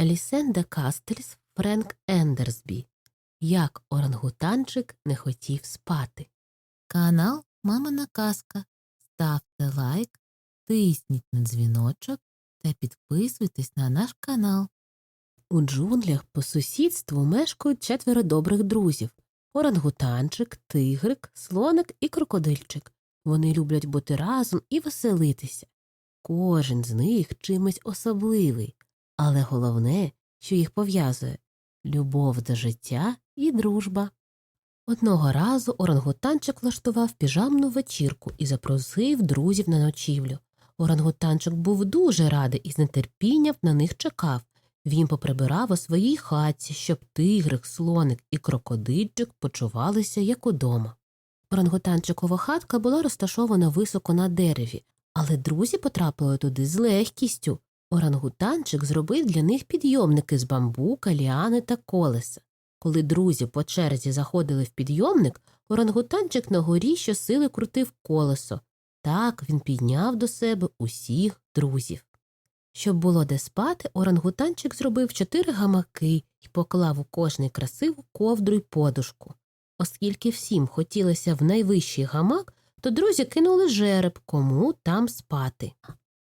Елісенда Кастельс Френк Ендерсбі. Як орангутанчик не хотів спати. Канал Мамина Казка. Ставте лайк, тисніть на дзвіночок та підписуйтесь на наш канал. У джунглях по сусідству мешкають четверо добрих друзів орангутанчик, тигрик, слоник і крокодильчик. Вони люблять бути разом і веселитися. Кожен з них чимось особливий, але головне, що їх пов'язує любов до життя і дружба. Одного разу орангутанчик влаштував піжамну вечірку і запросив друзів на ночівлю. Орангутанчик був дуже радий і з нетерпінням на них чекав. Він поприбирав у своїй хатці, щоб тигрик, слоник і крокодильчик почувалися як удома. Орангутанчикова хатка була розташована високо на дереві, але друзі потрапили туди з легкістю. Орангутанчик зробив для них підйомники з бамбука, ліани та колеса. Коли друзі по черзі заходили в підйомник, орангутанчик на горі щосили крутив колесо. Так він підняв до себе усіх друзів. Щоб було де спати, орангутанчик зробив чотири гамаки і поклав у кожний красиву ковдру й подушку. Оскільки всім хотілося в найвищий гамак, то друзі кинули жереб, кому там спати.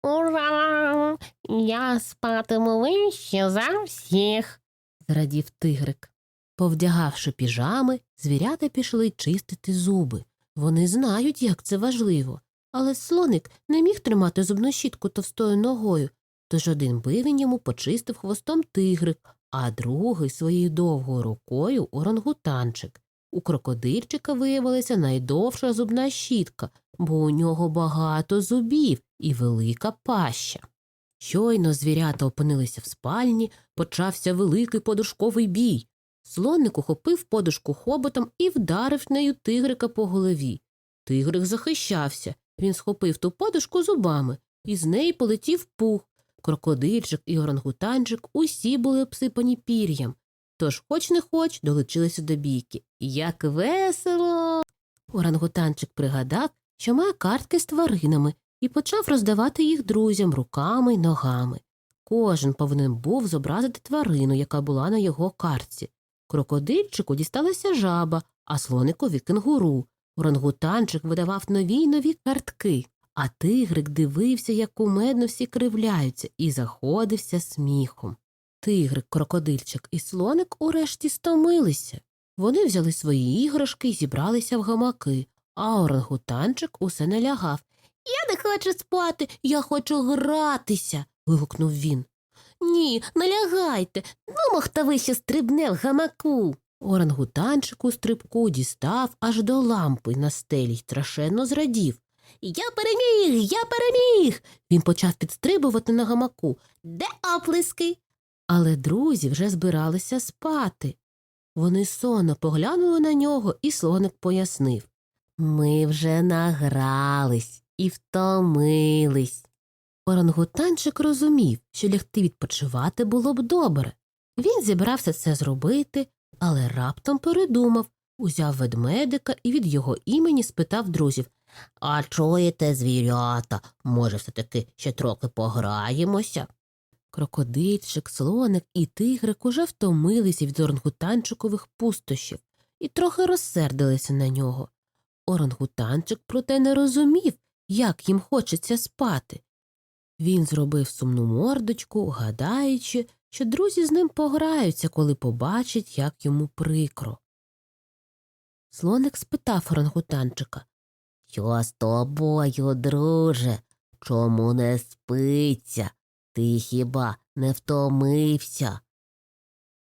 Ура! Я спатиму вище за всіх. зрадів тигрик. Повдягавши піжами, звірята пішли чистити зуби. Вони знають, як це важливо. Але слоник не міг тримати зубну щітку товстою ногою, тож один бивень йому почистив хвостом тигрик, а другий своєю довгою рукою орангутанчик. У крокодильчика виявилася найдовша зубна щітка, бо у нього багато зубів і велика паща. Щойно звірята опинилися в спальні, почався великий подушковий бій. Слоник ухопив подушку хоботом і вдарив нею тигрика по голові. Тигрик захищався. Він схопив ту подушку зубами, і з неї полетів пух. Крокодильчик і орангутанчик усі були обсипані пір'ям. Тож, хоч не хоч, долучилися до бійки. Як весело. Орангутанчик пригадав, що має картки з тваринами, і почав роздавати їх друзям руками й ногами. Кожен повинен був зобразити тварину, яка була на його картці. Крокодильчику дісталася жаба, а слоникові кенгуру. Орангутанчик видавав нові й нові картки, а тигрик дивився, як кумедно всі кривляються, і заходився сміхом. Тигрик, крокодильчик і слоник урешті стомилися. Вони взяли свої іграшки і зібралися в гамаки, а орангутанчик усе не лягав. Я не хочу спати, я хочу гратися. вигукнув він. Ні, не лягайте. Ну, хто вище стрибне в гамаку. Орангутанчик у стрибку дістав аж до лампи на стелі й страшенно зрадів. Я переміг, я переміг. Він почав підстрибувати на гамаку. Де оплески? Але друзі вже збиралися спати. Вони сонно поглянули на нього, і слоник пояснив Ми вже награлись і втомились. Орангутанчик розумів, що лягти відпочивати було б добре. Він зібрався це зробити, але раптом передумав, узяв ведмедика і від його імені спитав друзів А чуєте, звірята, може, все таки ще трохи пограємося? Крокодильчик, слоник і тигрик уже втомилися від орангутанчикових пустощів і трохи розсердилися на нього. Орангутанчик проте не розумів, як їм хочеться спати. Він зробив сумну мордочку, гадаючи, що друзі з ним пограються, коли побачать, як йому прикро. Слоник спитав орангутанчика Що з тобою, друже? Чому не спиться? Ти хіба не втомився?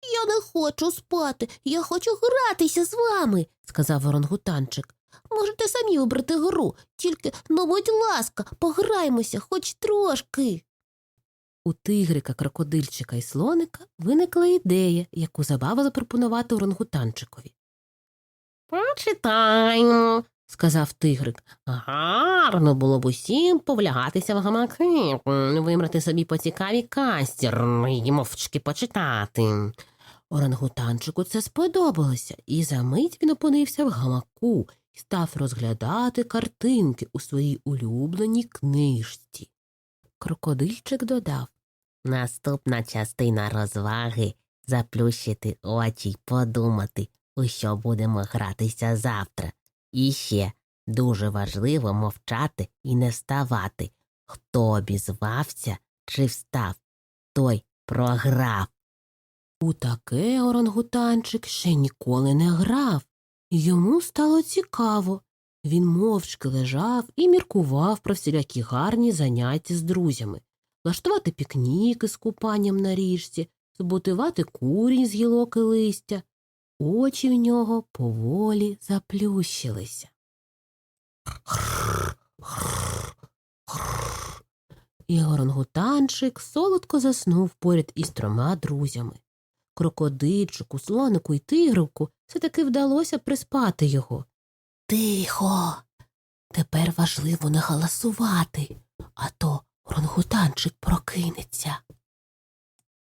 Я не хочу спати, я хочу гратися з вами, сказав орангутанчик. Можете самі обрати гру, тільки, ну, будь ласка, пограймося хоч трошки. У тигрика, крокодильчика і слоника виникла ідея, яку забава запропонувати орангутанчикові. Почитаємо. Сказав тигрик. Гарно було б усім повлягатися в гамаки, м, вибрати собі по цікавій касті м, і мовчки почитати. Орангутанчику це сподобалося, і за мить він опинився в гамаку і став розглядати картинки у своїй улюбленій книжці. Крокодильчик додав Наступна частина розваги заплющити очі й подумати, у що будемо гратися завтра. І ще дуже важливо мовчати і не вставати. Хто обізвався чи встав, той програв. У таке орангутанчик ще ніколи не грав. Йому стало цікаво. Він мовчки лежав і міркував про всілякі гарні заняття з друзями, влаштувати пікніки з купанням на річці, збутувати курінь з гілок і листя. Очі в нього поволі заплющилися. І орангутанчик солодко заснув поряд із трьома друзями. Крокодильчику, слонику й тигривку все таки вдалося приспати його. Тихо. Тепер важливо не галасувати, а то ронгутанчик прокинеться.